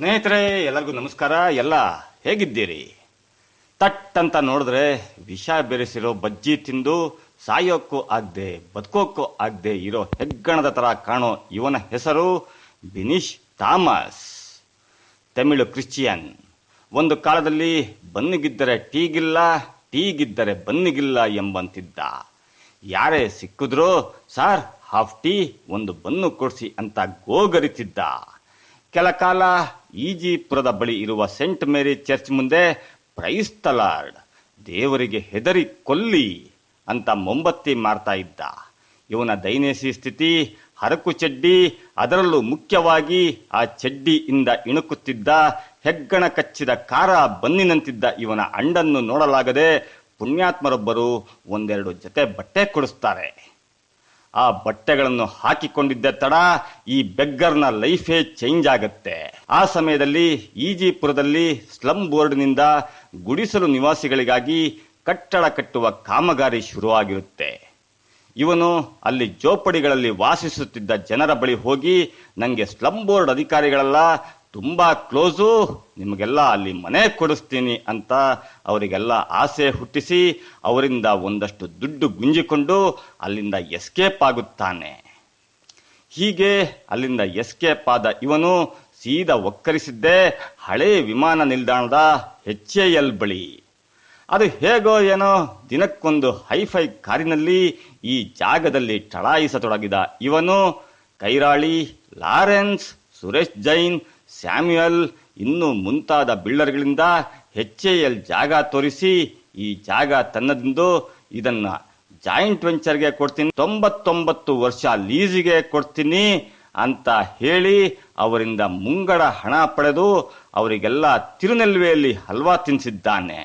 ಸ್ನೇಹಿತರೆ, ಎಲ್ಲರಿಗೂ ನಮಸ್ಕಾರ. ಎಲ್ಲ ಹೇಗಿದ್ದೀರಿ? ತಟ್ ಅಂತ ನೋಡಿದ್ರೆ ವಿಷ ಬೆರೆಸಿರೋ ಬಜ್ಜಿ ತಿಂದು ಸಾಯೋಕ್ಕೂ ಆಗದೆ, ಬದುಕೋಕ್ಕೂ ಆಗದೆ ಇರೋ ಹೆಗ್ಗಣದ ತರ ಕಾಣೋ ಇವನ ಹೆಸರು ಬಿನಿಶ್ ಥಾಮಸ್. ತಮಿಳು ಕ್ರಿಶ್ಚಿಯನ್. ಒಂದು ಕಾಲದಲ್ಲಿ ಬನ್ನಿಗಿದ್ದರೆ ಟೀಗಿಲ್ಲ, ಟೀಗಿದ್ದರೆ ಬನ್ನಿಗಿಲ್ಲ ಎಂಬಂತಿದ್ದ. ಯಾರೇ ಸಿಕ್ಕಿದ್ರೋ, ಸಾರ್, ಹಾಫ್ ಟೀ, ಒಂದು ಬನ್ನು ಕೊಡಿಸಿ ಅಂತ ಗೋಗರಿತಿದ್ದ. ಕೆಲ ಕಾಲ ಈಜಿಪುರದ ಬಳಿ ಇರುವ ಸೆಂಟ್ ಮೇರಿ ಚರ್ಚ್ ಮುಂದೆ, ಪ್ರೈಸ್ ತಲಾರ್ಡ್ ದೇವರಿಗೆ ಹೆದರಿ ಕೊಲ್ಲಿ ಅಂತ ಮೊಂಬತ್ತಿ ಮಾರ್ತಾ ಇದ್ದ. ಇವನ ದೈನೇಸಿ ಸ್ಥಿತಿ, ಹರಕು ಚಡ್ಡಿ, ಅದರಲ್ಲೂ ಮುಖ್ಯವಾಗಿ ಆ ಚಡ್ಡಿಯಿಂದ ಇಣುಕುತ್ತಿದ್ದ, ಹೆಗ್ಗಣ ಕಚ್ಚಿದ ಕಾರ ಬನ್ನಿನಂತಿದ್ದ ಇವನ ಅಂಡನ್ನು ನೋಡಲಾಗದೆ ಪುಣ್ಯಾತ್ಮರೊಬ್ಬರು ಒಂದೆರಡು ಜೊತೆ ಬಟ್ಟೆ ಕೊಡಿಸ್ತಾರೆ. ಆ ಬಟ್ಟೆಗಳನ್ನು ಹಾಕಿಕೊಂಡಿದ್ದ ತಡ ಈ ಬೆಗ್ಗರ್ನ ಲೈಫೇ ಚೇಂಜ್ ಆಗತ್ತೆ. ಆ ಸಮಯದಲ್ಲಿ ಈಜಿಪುರದಲ್ಲಿ ಸ್ಲಂ ಬೋರ್ಡ್ನಿಂದ ಗುಡಿಸಲು ನಿವಾಸಿಗಳಿಗಾಗಿ ಕಟ್ಟಡ ಕಟ್ಟುವ ಕಾಮಗಾರಿ ಶುರುವಾಗಿರುತ್ತೆ. ಇವನು ಅಲ್ಲಿ ಜೋಪಡಿಗಳಲ್ಲಿ ವಾಸಿಸುತ್ತಿದ್ದ ಜನರ ಬಳಿ ಹೋಗಿ ನನಗೆ ಸ್ಲಂ ಬೋರ್ಡ್ ಅಧಿಕಾರಿಗಳೆಲ್ಲ ತುಂಬಾ ಕ್ಲೋಸು, ನಿಮಗೆಲ್ಲ ಅಲ್ಲಿ ಮನೆ ಕೊಡಿಸ್ತೀನಿ ಅಂತ ಅವರಿಗೆಲ್ಲ ಆಸೆ ಹುಟ್ಟಿಸಿ ಅವರಿಂದ ಒಂದಷ್ಟು ದುಡ್ಡು ಗುಂಜಿಕೊಂಡು ಅಲ್ಲಿಂದ ಎಸ್ಕೇಪ್ ಆಗುತ್ತಾನೆ. ಹೀಗೆ ಅಲ್ಲಿಂದ ಎಸ್ಕೇಪ್ ಆದ ಇವನು ಸೀದಾ ಒಕ್ಕರಿಸಿದ್ದೇ ಹಳೆ ವಿಮಾನ ನಿಲ್ದಾಣದ ಎಚ್ ಎಲ್ ಬಳಿ. ಅದು ಹೇಗೋ ಏನೋ ದಿನಕ್ಕೊಂದು ಹೈಫೈ ಕಾರಿನಲ್ಲಿ ಈ ಜಾಗದಲ್ಲಿ ಚಳಾಯಿಸತೊಡಗಿದ ಇವನು ಕೈರಾಳಿ ಲಾರೆನ್ಸ್ ಸುರೇಶ್ ಜೈನ್ ಸ್ಯಾಮ್ಯುಯಲ್ ಇನ್ನು ಮುಂತಾದ ಬಿಲ್ಡರ್ಗಳಿಂದ ಎಚ್ ಎಲ್ ಜಾಗ ತೋರಿಸಿ ಈ ಜಾಗ ತನ್ನದಿಂದು ಇದನ್ನ ಜಾಯಿಂಟ್ ವೆಂಚರ್ಗೆ ಕೊಡ್ತೀನಿ. ತೊಂಬತ್ತೊಂಬತ್ತು ವರ್ಷ ಲೀಸಿಗೆ ಕೊಡ್ತೀನಿ ಅಂತ ಹೇಳಿ ಅವರಿಂದ ಮುಂಗಡ ಹಣ ಪಡೆದು ಅವರಿಗೆಲ್ಲ ತಿರುನೆಲ್ವೆಯಲ್ಲಿ ಹಲ್ವಾ ತಿನ್ನಿಸಿದ್ದಾನೆ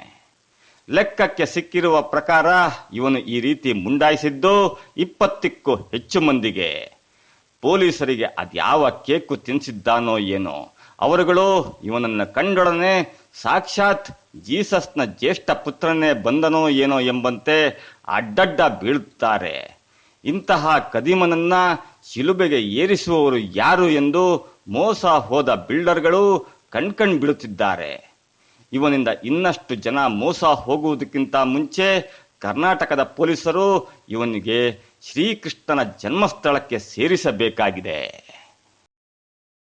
ಲೆಕ್ಕಕ್ಕೆ ಸಿಕ್ಕಿರುವ ಪ್ರಕಾರ ಇವನು ಈ ರೀತಿ ಮುಂಡಾಯಿಸಿದ್ದು ಇಪ್ಪತ್ತಕ್ಕೂ ಹೆಚ್ಚು ಮಂದಿಗೆ. ಪೊಲೀಸರಿಗೆ ಅದ್ಯಾವ ಕೇಕು ತಿನ್ನಿಸಿದ್ದಾನೋ ಏನೋ, ಅವರುಗಳು ಇವನನ್ನ ಕಂಡೊಡನೆ ಸಾಕ್ಷಾತ್ ಜೀಸಸ್ನ ಜ್ಯೇಷ್ಠ ಪುತ್ರನೇ ಬಂದನೋ ಏನೋ ಎಂಬಂತೆ ಅಡ್ಡಡ್ಡ ಬೀಳುತ್ತಾರೆ. ಇಂತಹ ಕದಿಮನನ್ನ ಶಿಲುಬೆಗೆ ಏರಿಸುವವರು ಯಾರು ಎಂದು ಮೋಸ ಹೋದ ಬಿಲ್ಡರ್ಗಳು ಕಣ್ಕಣ್ ಬಿಡುತ್ತಿದ್ದಾರೆ ಇವನಿಂದ ಇನ್ನಷ್ಟು ಜನ ಮೋಸ ಹೋಗುವುದಕ್ಕಿಂತ ಮುಂಚೆ ಕರ್ನಾಟಕದ ಪೊಲೀಸರು ಇವನಿಗೆ ಶ್ರೀಕೃಷ್ಣನ ಜನ್ಮಸ್ಥಳಕ್ಕೆ ಸೇರಿಸಬೇಕಾಗಿದೆ.